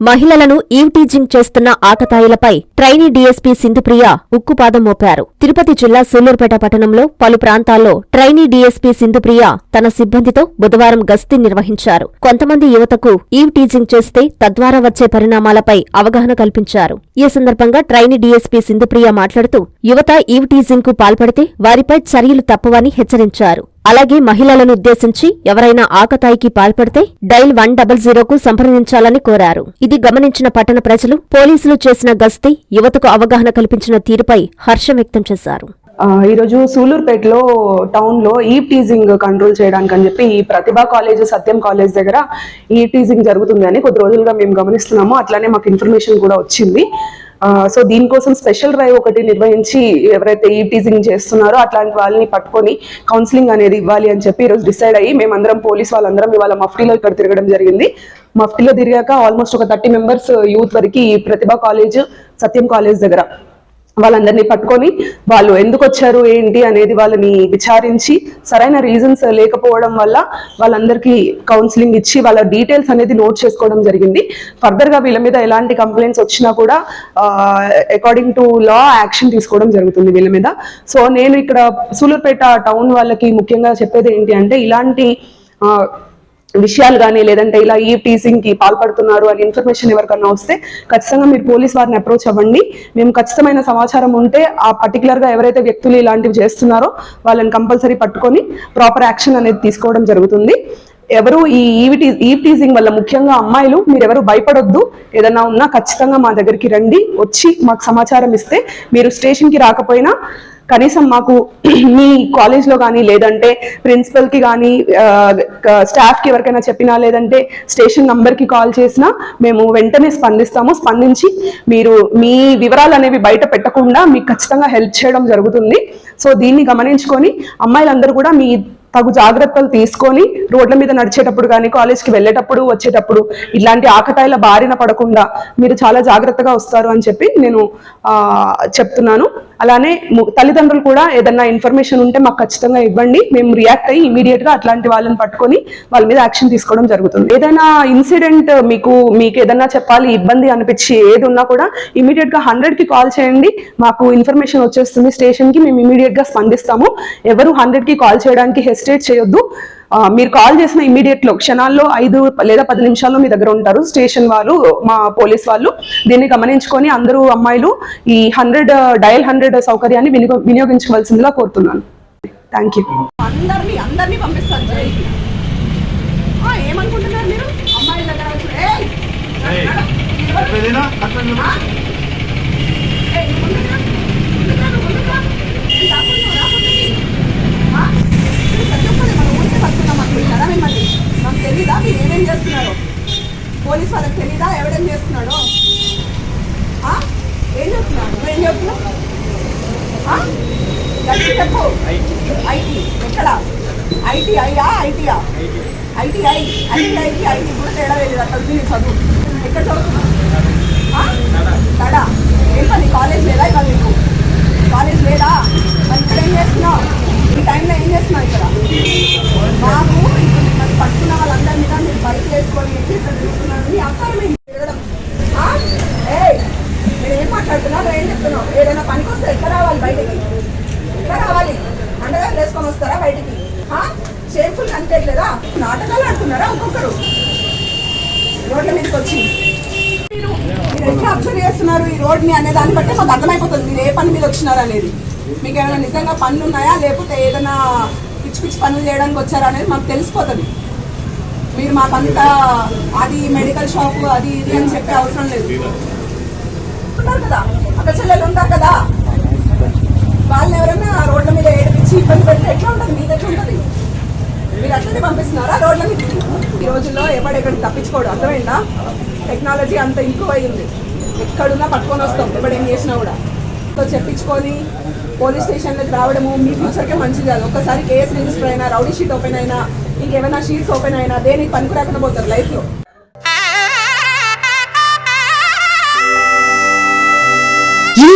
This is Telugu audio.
మహిళలను ఈవ్టీజింగ్ చేస్తున్న ఆకతాయిలపై ట్రైనీ డీఎస్పీ సింధుప్రియ ఉక్కుపాదం మోపారు. తిరుపతి జిల్లా సూళ్ళూరుపేట పట్టణంలో పలు ప్రాంతాల్లో ట్రైనీ డీఎస్పీ సింధుప్రియ తన సిబ్బందితో బుధవారం గస్తీ నిర్వహించారు. కొంతమంది యువతకు ఈవ్ టీజింగ్ చేస్తే తద్వారా వచ్చే పరిణామాలపై అవగాహన కల్పించారు. ఈ సందర్భంగా ట్రైనీ డీఎస్పీ సింధుప్రియ మాట్లాడుతూ యువత ఈవ్టీజింగ్కు పాల్పడితే వారిపై చర్యలు తప్పవని హెచ్చరించారు. అలాగే మహిళలను ఉద్దేశించి ఎవరైనా ఆకతాయికి పాల్పడితే డైల్ వన్ డబల్ జీరోకు సంప్రదించాలని కోరారు. ఇది గమనించిన పట్టణ ప్రజలు పోలీసులు చేసిన గస్తీ యువతకు అవగాహన కల్పించిన తీరుపై హర్షం వ్యక్తం చేశారు. ఈరోజు సూలూరుపేటలో టౌన్లో ఈ టీజింగ్ కంట్రోల్ చేయడానికి అని చెప్పి ఈ ప్రతిభా కాలేజ్ సత్యం కాలేజ్ దగ్గర ఈ టీజింగ్ జరుగుతుంది అని కొద్ది రోజులుగా మేము గమనిస్తున్నాము. అట్లానే మాకు ఇన్ఫర్మేషన్ కూడా వచ్చింది. సో దీనికోసం స్పెషల్ డ్రైవ్ ఒకటి నిర్వహించి ఎవరైతే ఈ టీజింగ్ చేస్తున్నారో అట్లాంటి వాళ్ళని పట్టుకొని కౌన్సిలింగ్ అనేది ఇవ్వాలి అని చెప్పి ఈరోజు డిసైడ్ అయ్యి మేమందరం పోలీస్ వాళ్ళందరం ఇవాళ మఫ్టీలో ఇక్కడ తిరగడం జరిగింది. మఫ్టీలో తిరిగాక ఆల్మోస్ట్ ఒక థర్టీ మెంబర్స్ యూత్ వరకు ఈ ప్రతిభా కాలేజ్ సత్యం కాలేజ్ దగ్గర. వాళ్ళందరినీ పట్టుకొని వాళ్ళు ఎందుకు వచ్చారు ఏంటి అనేది వాళ్ళని విచారించి సరైన రీజన్స్ లేకపోవడం వల్ల వాళ్ళందరికీ కౌన్సిలింగ్ ఇచ్చి వాళ్ళ డీటెయిల్స్ అనేది నోట్ చేసుకోవడం జరిగింది. ఫర్దర్గా వీళ్ళ మీద ఎలాంటి కంప్లైంట్స్ వచ్చినా కూడా అకార్డింగ్ టు లా యాక్షన్ తీసుకోవడం జరుగుతుంది వీళ్ళ మీద. సో నేను ఇక్కడ సూలూరుపేట టౌన్ వాళ్ళకి ముఖ్యంగా చెప్పేది ఏంటి అంటే ఇలాంటి విషయాలు కానీ లేదంటే ఇలా ఈ టీసింగ్కి పాల్పడుతున్నారు అని ఇన్ఫర్మేషన్ ఎవరికన్నా వస్తే ఖచ్చితంగా మీరు పోలీస్ వారిని అప్రోచ్ అవ్వండి. మేము ఖచ్చితమైన సమాచారం ఉంటే ఆ పర్టికులర్గా ఎవరైతే వ్యక్తులు ఇలాంటివి చేస్తున్నారో వాళ్ళని కంపల్సరీ పట్టుకొని ప్రాపర్ యాక్షన్ అనేది తీసుకోవడం జరుగుతుంది. ఎవరు ఈ ఈవిటీ ఈవ్ టీజింగ్ వల్ల ముఖ్యంగా అమ్మాయిలు మీరు ఎవరు భయపడొద్దు. ఏదన్నా ఉన్నా ఖచ్చితంగా మా దగ్గరికి రండి. వచ్చి మాకు సమాచారం ఇస్తే మీరు స్టేషన్కి రాకపోయినా కనీసం మాకు మీ కాలేజ్లో కానీ లేదంటే ప్రిన్సిపల్కి కానీ స్టాఫ్కి ఎవరికైనా చెప్పినా లేదంటే స్టేషన్ నంబర్కి కాల్ చేసినా మేము వెంటనే స్పందిస్తాము. స్పందించి మీరు మీ వివరాలు అనేవి బయట పెట్టకుండా మీకు ఖచ్చితంగా హెల్ప్ చేయడం జరుగుతుంది. సో దీన్ని గమనించుకొని అమ్మాయిలందరూ కూడా మీ తగు జాగ్రత్తలు తీసుకొని రోడ్ల మీద నడిచేటప్పుడు కానీ కాలేజ్కి వెళ్ళేటప్పుడు వచ్చేటప్పుడు ఇలాంటి ఆకతాయిల బారిన పడకుండా మీరు చాలా జాగ్రత్తగా వస్తారు అని చెప్పి నేను చెప్తున్నాను. అలానే తల్లిదండ్రులు కూడా ఏదన్నా ఇన్ఫర్మేషన్ ఉంటే మాకు ఖచ్చితంగా ఇవ్వండి. మేము రియాక్ట్ అయ్యి ఇమీడియట్గా అట్లాంటి వాళ్ళని పట్టుకొని వాళ్ళ మీద యాక్షన్ తీసుకోవడం జరుగుతుంది. ఏదైనా ఇన్సిడెంట్ మీకు మీకు ఏదన్నా చెప్పాలి ఇబ్బంది అనిపించి ఏది ఉన్నా కూడా ఇమీడియట్గా హండ్రెడ్కి హండ్రెడ్కి కాల్ చేయండి. మాకు ఇన్ఫర్మేషన్ వచ్చేస్తుంది. స్టేషన్కి మేము ఇమీడియట్గా స్పందిస్తాము. ఎవరు హండ్రెడ్కి కాల్ చేయడానికి హెసిటేట్ చేయొద్దు. మీరు కాల్ చేసిన ఇమీడియట్లో క్షణాల్లో ఐదు లేదా పది నిమిషాల్లో మీ దగ్గర ఉంటారు స్టేషన్ వాళ్ళు మా పోలీస్ వాళ్ళు. దీన్ని గమనించుకొని అందరూ అమ్మాయిలు ఈ హండ్రెడ్ డయల్ హండ్రెడ్ సౌకర్యాన్ని వినియోగ వినియోగించవలసిందిగా కోరుతున్నాను. థ్యాంక్ యూ అందరినీ ఏమనుకుంటున్నారు మీరు? అమ్మాయిల దగ్గర వచ్చి, "ఏయ్, చెప్పేదేనా అట్లా ఆ? ఏయ్, నువ్వు ముందుకు రా. ముందుకు రా, నువ్వు ముందుకు రా. ఏం దాక్కున్నావు? రా ముందుకి. ఆ? మీరు ప్రతి ఒక్కరు మన ఊరికే బతుకున్నాం అనుకుంటున్నారా మిమ్మల్ని మాకు తెలీదా మీరు ఏమేం చేస్తున్నారో పోలీస్ వాళ్ళకి తెలీదా ఎవడేం చేస్తున్నాడో ఆ? ఏం చెప్తున్నాడు నువ్వేం చెప్తున్నావు చెప్పు. ఐటీ ఎక్కడ? ఐటీఐయా ఐటీయా ఐటీఐ ఐటీఐకి ఐటీ కూడా తేడా లేదు అక్కడ మీరు చదువు. ఎక్కడ చదువుతున్నావు? తడా. ఏం పని? కాలేజ్ లేదా ఇవాళ నీకు? కాలేజ్ లేదా? మరి ఇక్కడ ఏం చేస్తున్నావు? ఈ టైంలో ఏం చేస్తున్నావు ఇక్కడ? మాకు ఇప్పుడు మిమ్మల్ని పట్టుకున్న వాళ్ళందరి మీద మీరు బైక్ వేసుకొని ఇక్కడ తిరుగుతున్నారు మీ అక్కారం ఏంటి తిరగడం ఆ? ఏయ్ మీరు ఏం మాట్లాడుతున్నావు ఏం చెప్తున్నావు ఏదైనా పనికి వస్తే ఎక్కడ రావాలి బయటికి ఎక్కడ రావాలి అండగా వేసుకొని వస్తారా బయటికి షేమ్ఫుల్ నాటకాలు ఆడుతున్నారా ఒక్కొక్కరు? రోడ్ల మీదకి వచ్చి. మీరు ఎట్లా అబ్జర్వ్ చేస్తున్నారు ఈ రోడ్ని అనే దాన్ని బట్టి మాకు అర్థమైపోతుంది. మీరు ఏ పని మీద వచ్చినారు అనేది? మీకు ఏమైనా నిజంగా పనులు ఉన్నాయా లేకపోతే ఏదైనా పిచ్చి పిచ్చి పనులు చేయడానికి వచ్చారా అనేది మాకు తెలిసిపోతుంది. మీరు మాకంత అది మెడికల్ షాప్ అది ఇది అని చెప్పే అవసరం లేదు. ఉన్నారు కదా? అక్క చెల్లెలు ఉంటారు కదా? వాళ్ళని ఎవరైనా రోడ్ల మీద ఏడిపించి ఇబ్బంది పెడితే ఎట్లా ఉంటుంది? మీద ఎట్లా ఉంటుంది? మీరు అట్లనే పంపిస్తున్నారా? రోడ్ల మీద? ఈ రోజుల్లో ఎవడెక్కడ తప్పించుకోవడం అర్థమైందా? టెక్నాలజీ అంత ఇంప్రూవ్ అయ్యింది. ఎక్కడున్నా పట్టుకొని వస్తాం. ఎప్పుడు ఏం చేసినా కూడా. సో చెప్పించుకొని పోలీస్ స్టేషన్లకు రావడము మీ ఫ్యూచర్కే మంచిది కాదు. ఒక్కసారి కేసు రిజిస్టర్ అయినా రౌడీ షీట్ ఓపెన్ అయినా ఇంకేమైనా షీట్స్ ఓపెన్ అయినా దేనికి పనికి రాకుండా పోతారు లైఫ్లో.